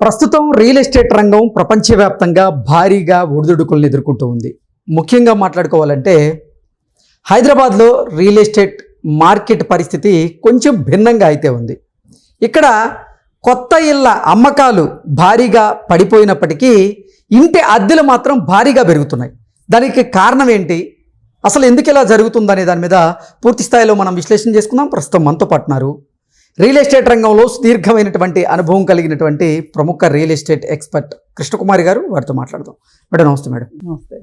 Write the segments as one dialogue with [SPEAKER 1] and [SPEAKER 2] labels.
[SPEAKER 1] ప్రస్తుతం real estate రంగం ప్రపంచవ్యాప్తంగా భారీగా ఒడిదుడుకులను ఎదుర్కొంటూ ఉంది. ముఖ్యంగా మాట్లాడుకోవాలంటే హైదరాబాద్లో రియల్ ఎస్టేట్ మార్కెట్ పరిస్థితి కొంచెం భిన్నంగా అయితే ఉంది. ఇక్కడ కొత్త ఇళ్ళ అమ్మకాలు భారీగా పడిపోయినప్పటికీ ఇంటి అద్దెలు మాత్రం భారీగా పెరుగుతున్నాయి. దానికి కారణం ఏంటి? అసలు ఎందుకు ఇలా జరుగుతుందనే దాని మీద పూర్తి స్థాయిలో మనం విశ్లేషణ చేసుకుందాం. ప్రస్తుతం మనతో పాటున్నారు రియల్ ఎస్టేట్ రంగంలో సుదీర్ఘమైనటువంటి అనుభవం కలిగినటువంటి ప్రముఖ రియల్ ఎస్టేట్ ఎక్స్పర్ట్ కృష్ణకుమారి గారు వారితో మాట్లాడదాం. మేడం నమస్తే మేడం.
[SPEAKER 2] నమస్తే.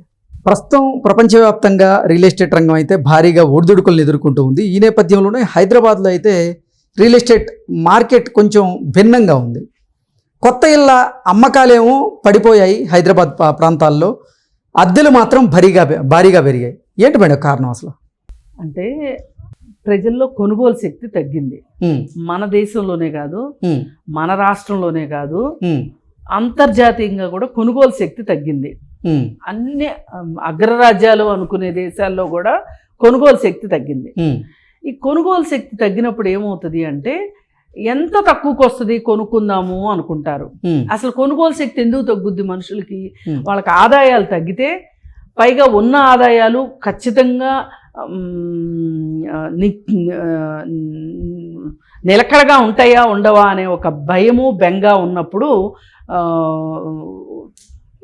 [SPEAKER 1] ప్రస్తుతం ప్రపంచవ్యాప్తంగా రియల్ ఎస్టేట్ రంగం అయితే భారీగా ఒడిదుడుకులను ఎదుర్కొంటూ ఉంది. ఈ నేపథ్యంలోనే హైదరాబాద్లో అయితే రియల్ ఎస్టేట్ మార్కెట్ కొంచెం భిన్నంగా ఉంది. కొత్త ఇళ్ళ అమ్మకాలేమో పడిపోయాయి హైదరాబాద్ ప్రాంతాల్లో. అద్దెలు మాత్రం భారీగా భారీగా పెరిగాయి. ఏంటి మేడం కారణం అసలు?
[SPEAKER 2] అంటే ప్రజల్లో కొనుగోలు శక్తి తగ్గింది. మన దేశంలోనే కాదు మన రాష్ట్రంలోనే కాదు అంతర్జాతీయంగా కూడా కొనుగోలు శక్తి తగ్గింది. అన్ని అగ్రరాజ్యాలు అనుకునే దేశాల్లో కూడా కొనుగోలు శక్తి తగ్గింది. ఈ కొనుగోలు శక్తి తగ్గినప్పుడు ఏమవుతుంది అంటే ఎంత తక్కువకు వస్తుంది కొనుక్కుందాము అనుకుంటారు. అసలు కొనుగోలు శక్తి ఎందుకు తగ్గుద్ది మనుషులకి. వాళ్ళకి ఆదాయాలు తగ్గితే పైగా ఉన్న ఆదాయాలు ఖచ్చితంగా నిలకడగా ఉంటాయా ఉండవా అనే ఒక భయము బెంగ ఉన్నప్పుడు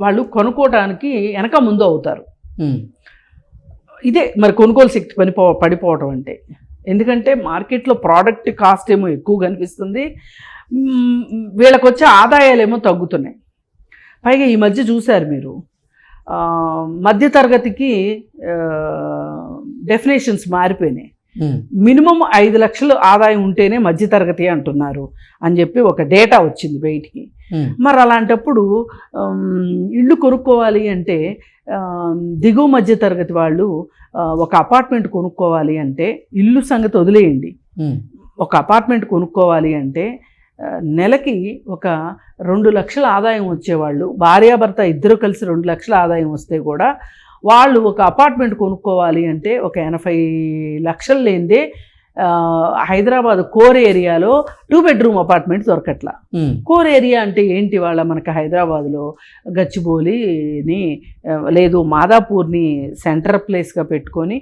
[SPEAKER 2] వాళ్ళు కొనుక్కోవడానికి వెనక ముందు అవుతారు. ఇదే మరి కొనుగోలు శక్తి పనిపో పడిపోవటం అంటే. ఎందుకంటే మార్కెట్లో ప్రోడక్ట్ కాస్ట్ ఏమో ఎక్కువ కనిపిస్తుంది. వీళ్ళకి వచ్చే ఆదాయాలు ఏమో తగ్గుతున్నాయి. పైగా ఈ మధ్య చూశారు మీరు. మధ్యతరగతికి డెఫినేషన్స్ మారిపోయినాయి.
[SPEAKER 1] ఉమ్,
[SPEAKER 2] మినిమం ఐదు లక్షలు ఆదాయం ఉంటేనే మధ్యతరగతి అంటున్నారు అని చెప్పి ఒక డేటా వచ్చింది బయటికి.
[SPEAKER 1] ఉమ్,
[SPEAKER 2] మరి అలాంటప్పుడు ఇల్లు కొనుక్కోవాలి అంటే దిగువ మధ్య తరగతి వాళ్ళు ఒక అపార్ట్మెంట్ కొనుక్కోవాలి అంటే ఇల్లు సంగతి వదిలేయండి.
[SPEAKER 1] ఉమ్,
[SPEAKER 2] ఒక అపార్ట్మెంట్ కొనుక్కోవాలి అంటే నెలకి ఒక రెండు లక్షల ఆదాయం వచ్చేవాళ్ళు. భార్యాభర్త ఇద్దరు కలిసి రెండు లక్షల ఆదాయం వస్తే కూడా వాళ్ళు ఒక అపార్ట్మెంట్ కొనుక్కోవాలి అంటే ఒక ఎనభై లక్షలు లేనిదే హైదరాబాద్ కోర్ ఏరియాలో టూ బెడ్రూమ్ అపార్ట్మెంట్ దొరకట్లా. కోర్ ఏరియా అంటే ఏంటి? వాళ్ళ మనకి హైదరాబాద్లో గచ్చిబౌలిని లేదు మాదాపూర్ని సెంటర్ ప్లేస్గా పెట్టుకొని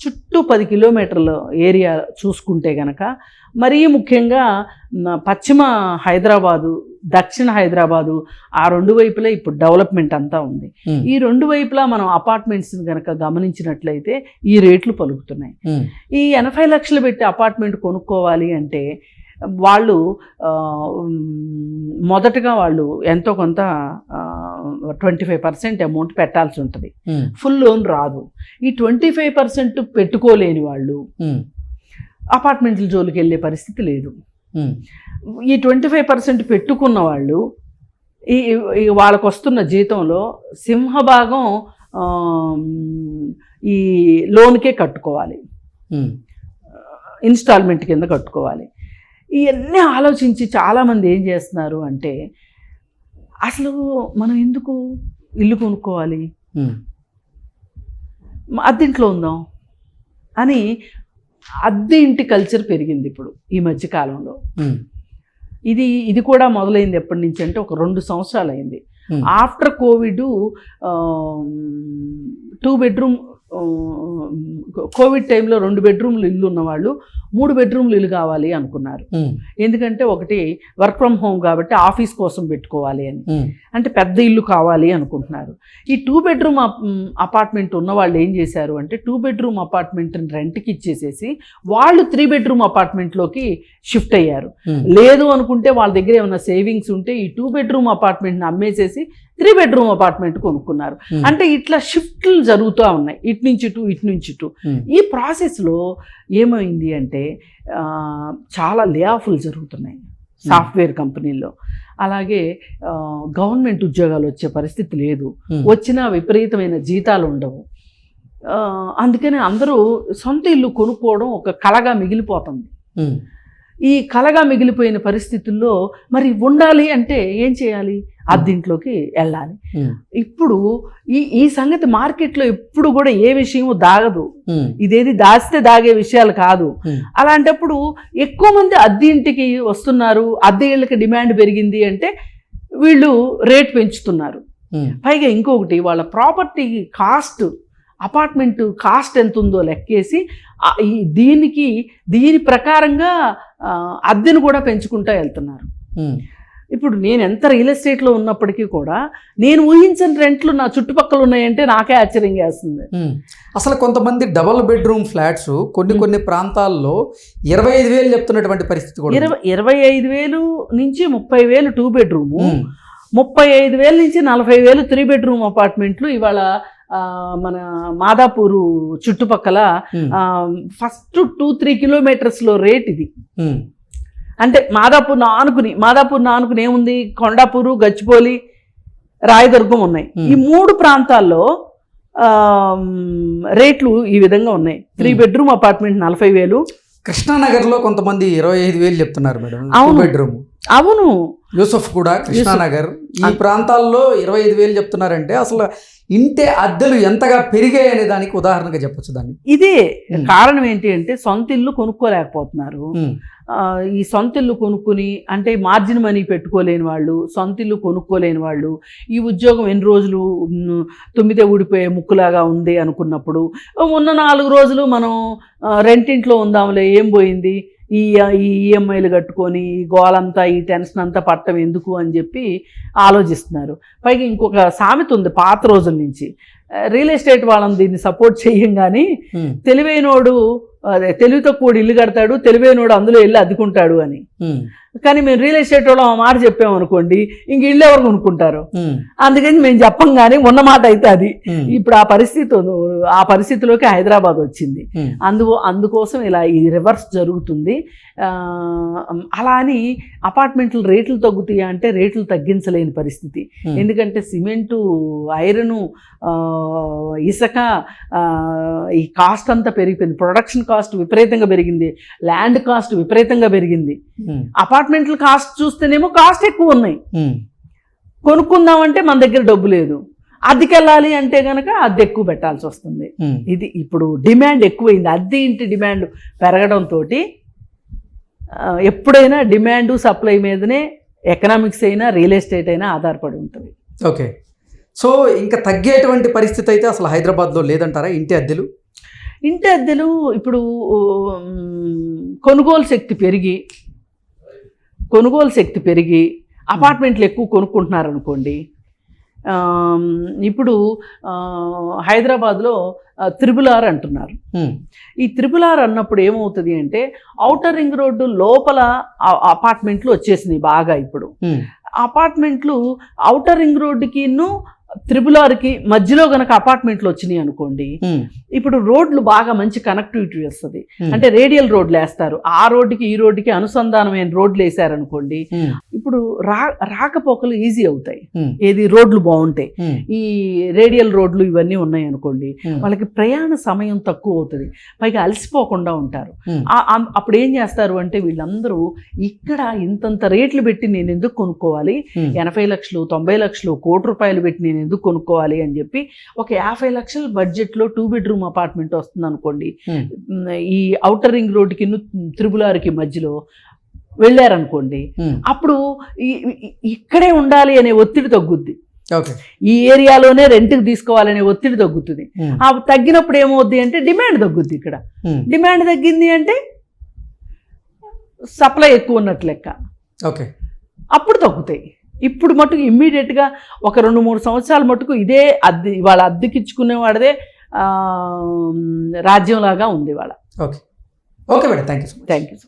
[SPEAKER 2] చుట్టూ పది కిలోమీటర్ల ఏరియా చూసుకుంటే గనక మరీ ముఖ్యంగా పశ్చిమ హైదరాబాదు దక్షిణ హైదరాబాదు ఆ రెండు వైపులా ఇప్పుడు డెవలప్మెంట్ అంతా ఉంది. ఈ రెండు వైపులా మనం అపార్ట్మెంట్స్ కనుక గమనించినట్లయితే ఈ రేట్లు పలుకుతున్నాయి. ఈ ఎనభై లక్షలు పెట్టి అపార్ట్మెంట్ కొనుక్కోవాలి అంటే వాళ్ళు మొదటగా వాళ్ళు ఎంతో కొంత ట్వంటీ ఫైవ్ పర్సెంట్ అమౌంట్ పెట్టాల్సి ఉంటుంది. ఫుల్ లోన్ రాదు. ఈ ట్వంటీ ఫైవ్ పర్సెంట్ పెట్టుకోలేని వాళ్ళు అపార్ట్మెంట్ల జోలికి వెళ్ళే పరిస్థితి లేదు. ఈ ట్వంటీ ఫైవ్ పర్సెంట్ పెట్టుకున్న వాళ్ళు ఈ వాళ్ళకు వస్తున్న జీతంలో సింహభాగం ఈ లోన్కే కట్టుకోవాలి. ఇన్స్టాల్మెంట్ కింద కట్టుకోవాలి. ఇవన్నీ ఆలోచించి చాలామంది ఏం చేస్తున్నారు అంటే అసలు మనం ఎందుకు ఇల్లు కొనుక్కోవాలి? అద్దెంట్లో ఉందాం? అని అద్దె ఇంటి కల్చర్ పెరిగింది ఇప్పుడు ఈ మధ్య కాలంలో.
[SPEAKER 1] ఉమ్,
[SPEAKER 2] ఇది ఇది కూడా మొదలైంది ఎప్పటి నుంచి అంటే ఒక రెండు సంవత్సరాలు అయింది after Covid two bedroom Covid టైంలో రెండు బెడ్రూమ్లు ఇల్లు ఉన్నవాళ్ళు మూడు బెడ్రూమ్లు ఇల్లు కావాలి అనుకున్నారు. ఎందుకంటే ఒకటి వర్క్ ఫ్రమ్ హోమ్ కాబట్టి ఆఫీస్ కోసం పెట్టుకోవాలి అని. అంటే పెద్ద ఇల్లు కావాలి అనుకుంటున్నారు. ఈ టూ బెడ్రూమ్ అపార్ట్మెంట్ ఉన్న వాళ్ళు ఏం చేశారు అంటే టూ బెడ్రూమ్ అపార్ట్మెంట్ రెంట్కి ఇచ్చేసేసి వాళ్ళు త్రీ బెడ్రూమ్ అపార్ట్మెంట్లోకి షిఫ్ట్ అయ్యారు. లేదు అనుకుంటే వాళ్ళ దగ్గర ఏమైనా సేవింగ్స్ ఉంటే ఈ టూ బెడ్రూమ్ అపార్ట్మెంట్ని అమ్మేసేసి త్రీ బెడ్రూమ్ అపార్ట్మెంట్ కొనుక్కున్నారు. అంటే ఇట్లా షిఫ్ట్లు జరుగుతూ ఉన్నాయి. ఇటు నుంచి ఇటు ఇటు నుంచి ఇటు. ఈ ప్రాసెస్లో ఏమైంది అంటే చాలా లే ఆఫ్లు జరుగుతున్నాయి సాఫ్ట్వేర్ కంపెనీల్లో. అలాగే గవర్నమెంట్ ఉద్యోగాలు వచ్చే పరిస్థితి లేదు. వచ్చినా విపరీతమైన జీతాలు ఉండవు. అందుకని అందరూ సొంత ఇల్లు కొనుక్కోవడం ఒక కళగా మిగిలిపోతుంది. ఈ కలగా మిగిలిపోయిన పరిస్థితుల్లో మరి ఉండాలి అంటే ఏం చేయాలి? అద్దింట్లోకి వెళ్ళాలి.
[SPEAKER 1] ఉమ్,
[SPEAKER 2] ఇప్పుడు ఈ ఈ సంగతి మార్కెట్లో ఎప్పుడు కూడా ఏ విషయము దాగదు.
[SPEAKER 1] ఉమ్,
[SPEAKER 2] ఇదేది దాస్తే దాగే విషయాలు కాదు. అలాంటప్పుడు ఎక్కువ మంది అద్దె ఇంటికి వస్తున్నారు అద్దె ఇళ్ళకి డిమాండ్ పెరిగింది అంటే వీళ్ళు రేట్ పెంచుతున్నారు. పైగా ఇంకొకటి వాళ్ళ ప్రాపర్టీ కాస్ట్ అపార్ట్మెంట్ కాస్ట్ ఎంత ఉందో లెక్కేసి దీనికి దీని ప్రకారంగా అద్దెను కూడా పెంచుకుంటూ వెళ్తున్నారు. ఇప్పుడు నేను ఎంత రియల్ ఎస్టేట్లో ఉన్నప్పటికీ కూడా నేను ఊహించని రెంట్లు నా చుట్టుపక్కల ఉన్నాయంటే నాకే ఆశ్చర్యం వేస్తుంది.
[SPEAKER 1] అసలు కొంతమంది డబల్ బెడ్రూమ్ ఫ్లాట్స్ కొన్ని కొన్ని ప్రాంతాల్లో ఇరవై ఐదు వేలు చెప్తున్నటువంటి పరిస్థితి కూడా.
[SPEAKER 2] ఇరవై ఇరవై ఐదు వేలు నుంచి ముప్పై వేలు టూ బెడ్రూము ముప్పై ఐదు వేల నుంచి నలభై వేలు త్రీ బెడ్రూమ్ అపార్ట్మెంట్లు ఇవాళ మన మాదాపూరు చుట్టుపక్కల ఫస్ట్ టూ త్రీ కిలోమీటర్స్లో రేట్ ఇది. అంటే మాదాపూర్ ఆనుకుని మాదాపూర్ ఆనుకుని ఏముంది కొండాపూరు గచ్చిపోలి రాయదుర్గం ఉన్నాయి. ఈ మూడు ప్రాంతాల్లో రేట్లు ఈ విధంగా ఉన్నాయి త్రీ. బెడ్రూమ్ అపార్ట్మెంట్ నలభై వేలు
[SPEAKER 1] కృష్ణానగర్లో కొంతమంది ఇరవై ఐదు వేలు చెప్తున్నారు మేడం
[SPEAKER 2] అవును.
[SPEAKER 1] బెడ్రూమ్
[SPEAKER 2] అవును.
[SPEAKER 1] యూసఫ్ కూడా కృష్ణానగర్ ఈ ప్రాంతాల్లో ఇరవై ఐదు వేలు చెప్తున్నారంటే అసలు ఇంటి అద్దెలు ఎంతగా పెరిగాయి అనే దానికి ఉదాహరణగా చెప్పొచ్చు దాన్ని.
[SPEAKER 2] ఇదే. కారణం ఏంటి అంటే సొంత ఇల్లు కొనుక్కోలేకపోతున్నారు. ఈ సొంత ఇల్లు కొనుక్కుని అంటే మార్జిన్ మనీ పెట్టుకోలేని వాళ్ళు సొంత ఇల్లు కొనుక్కోలేని వాళ్ళు ఈ ఉద్యోగం ఎన్ని రోజులు తుమ్మితే ఊడిపోయే ముక్కులాగా ఉంది అనుకున్నప్పుడు ఉన్న నాలుగు రోజులు మనం రెంటింట్లో ఉందాంలే ఏం పోయింది? ఈ ఈ ఈఎంఐలు కట్టుకొని ఈ గోలంతా ఈ టెన్షన్ అంతా పట్టం ఎందుకు అని చెప్పి ఆలోచిస్తున్నారు. పైగా ఇంకొక సామెత ఉంది పాత రోజుల నుంచి. రియల్ ఎస్టేట్ వాళ్ళని దీన్ని సపోర్ట్ చెయ్యం కానీ తెలివైనోడు అదే తెలివి తక్కువ ఇల్లు కడతాడు తెలివైనోడు అందులో వెళ్ళి అద్దుకుంటాడు అని. కానీ మేము రియల్ ఎస్టేట్ వాళ్ళు ఆ మాట చెప్పాము అనుకోండి ఇంక ఇల్లు ఎవరు కొనుక్కుంటారు? అందుకని మేము చెప్పం కానీ ఉన్న మాట అయితే అది. ఇప్పుడు ఆ పరిస్థితి. ఆ పరిస్థితిలోకి హైదరాబాద్ వచ్చింది. అందు అందుకోసం ఇలా ఈ రివర్స్ జరుగుతుంది. అలా అని అపార్ట్మెంట్లు రేట్లు తగ్గుతాయా అంటే రేట్లు తగ్గించలేని పరిస్థితి. ఎందుకంటే సిమెంటు ఐరను ఇసుక ఈ కాస్ట్ అంతా పెరిగిపోయింది. ప్రొడక్షన్ కాస్ట్ విపరీతంగా పెరిగింది. ల్యాండ్ కాస్ట్ విపరీతంగా పెరిగింది.
[SPEAKER 1] ఉమ్,
[SPEAKER 2] అపార్ట్మెంట్ల కాస్ట్ చూస్తేనేమో కాస్ట్ ఎక్కువ ఉన్నాయి.
[SPEAKER 1] ఉమ్,
[SPEAKER 2] కొనుక్కుందామంటే మన దగ్గర డబ్బు లేదు. అద్దెకెళ్ళాలి అంటే కనుక అద్దె ఎక్కువ పెట్టాల్సి వస్తుంది.
[SPEAKER 1] ఉమ్.
[SPEAKER 2] ఇది ఇప్పుడు డిమాండ్ ఎక్కువైంది. అద్దె ఇంటి డిమాండ్ పెరగడంతో ఎప్పుడైనా డిమాండ్ సప్లై మీదనే ఎకనామిక్స్ అయినా రియల్ ఎస్టేట్ అయినా ఆధారపడి ఉంటుంది.
[SPEAKER 1] ఓకే సో ఇంకా తగ్గేటువంటి పరిస్థితి అయితే అసలు హైదరాబాద్లో లేదంటారా ఇంటి అద్దెలు?
[SPEAKER 2] ఇంటి అద్దెలు ఇప్పుడు కొనుగోలు శక్తి పెరిగి కొనుగోలు శక్తి పెరిగి అపార్ట్మెంట్లు ఎక్కువ కొనుక్కుంటున్నారు అనుకోండి ఆమ్, ఇప్పుడు హైదరాబాద్లో త్రిబుల్ ఆర్ అంటున్నారు. ఈ త్రిబుల్ ఆర్ అన్నప్పుడు ఏమవుతుంది అంటే ఔటర్ రింగ్ రోడ్డు లోపల అపార్ట్మెంట్లు వచ్చేసినాయి బాగా ఇప్పుడు. అపార్ట్మెంట్లు ఔటర్ రింగ్ రోడ్డుకిను త్రిబుల్ ఆర్కి మధ్యలో గనక అపార్ట్మెంట్లు వచ్చినాయి అనుకోండి ఇప్పుడు రోడ్లు బాగా మంచి కనెక్టివిటీ వస్తుంది. అంటే రేడియల్ రోడ్లు వేస్తారు. ఆ రోడ్డుకి ఈ రోడ్డుకి అనుసంధానమైన రోడ్లు వేసారనుకోండి ఇప్పుడు రా రాకపోకలు ఈజీ అవుతాయి. ఏది రోడ్లు బాగుంటాయి ఈ రేడియల్ రోడ్లు ఇవన్నీ ఉన్నాయి అనుకోండి వాళ్ళకి ప్రయాణ సమయం తక్కువ అవుతుంది. పైగా అలసిపోకుండా ఉంటారు. అప్పుడు ఏం చేస్తారు అంటే వీళ్ళందరూ ఇక్కడ ఇంతంత రేట్లు పెట్టి నేను ఎందుకు కొనుక్కోవాలి? ఎనభై లక్షలు తొంభై లక్షలు కోటి రూపాయలు పెట్టి నేను ఎందుకు కొనుక్కోవాలి అని చెప్పి ఒక యాభై లక్షల బడ్జెట్లో టూ బెడ్రూమ్ అపార్ట్మెంట్ వస్తుంది అనుకోండి.
[SPEAKER 1] ఉమ్,
[SPEAKER 2] ఈ ఔటర్ రింగ్ రోడ్డుకి త్రిబులార్కి మధ్యలో వెళ్ళారనుకోండి
[SPEAKER 1] ఉమ్,
[SPEAKER 2] అప్పుడు ఇక్కడే ఉండాలి అనే ఒత్తిడి తగ్గుద్ది.
[SPEAKER 1] ఓకే
[SPEAKER 2] ఈ ఏరియాలోనే రెంట్కి తీసుకోవాలనే ఒత్తిడి తగ్గుతుంది.
[SPEAKER 1] ఉమ్,
[SPEAKER 2] ఆ తగ్గినప్పుడు ఏమవుద్ది అంటే డిమాండ్ తగ్గుద్ది ఇక్కడ. డిమాండ్ తగ్గింది అంటే సప్లై ఎక్కువ ఉన్నట్లు లెక్క.
[SPEAKER 1] ఓకే
[SPEAKER 2] అప్పుడు తగ్గుతాయి. ఇప్పుడు మటుకు ఇమ్మీడియట్గా ఒక రెండు మూడు సంవత్సరాల మటుకు ఇదే అద్దె వాళ్ళ అద్దెకిచ్చుకునే వాడిదే ఆ, రాజ్యంలాగా ఉంది వాళ్ళ.
[SPEAKER 1] Okay okay madam thank you so much
[SPEAKER 2] thank you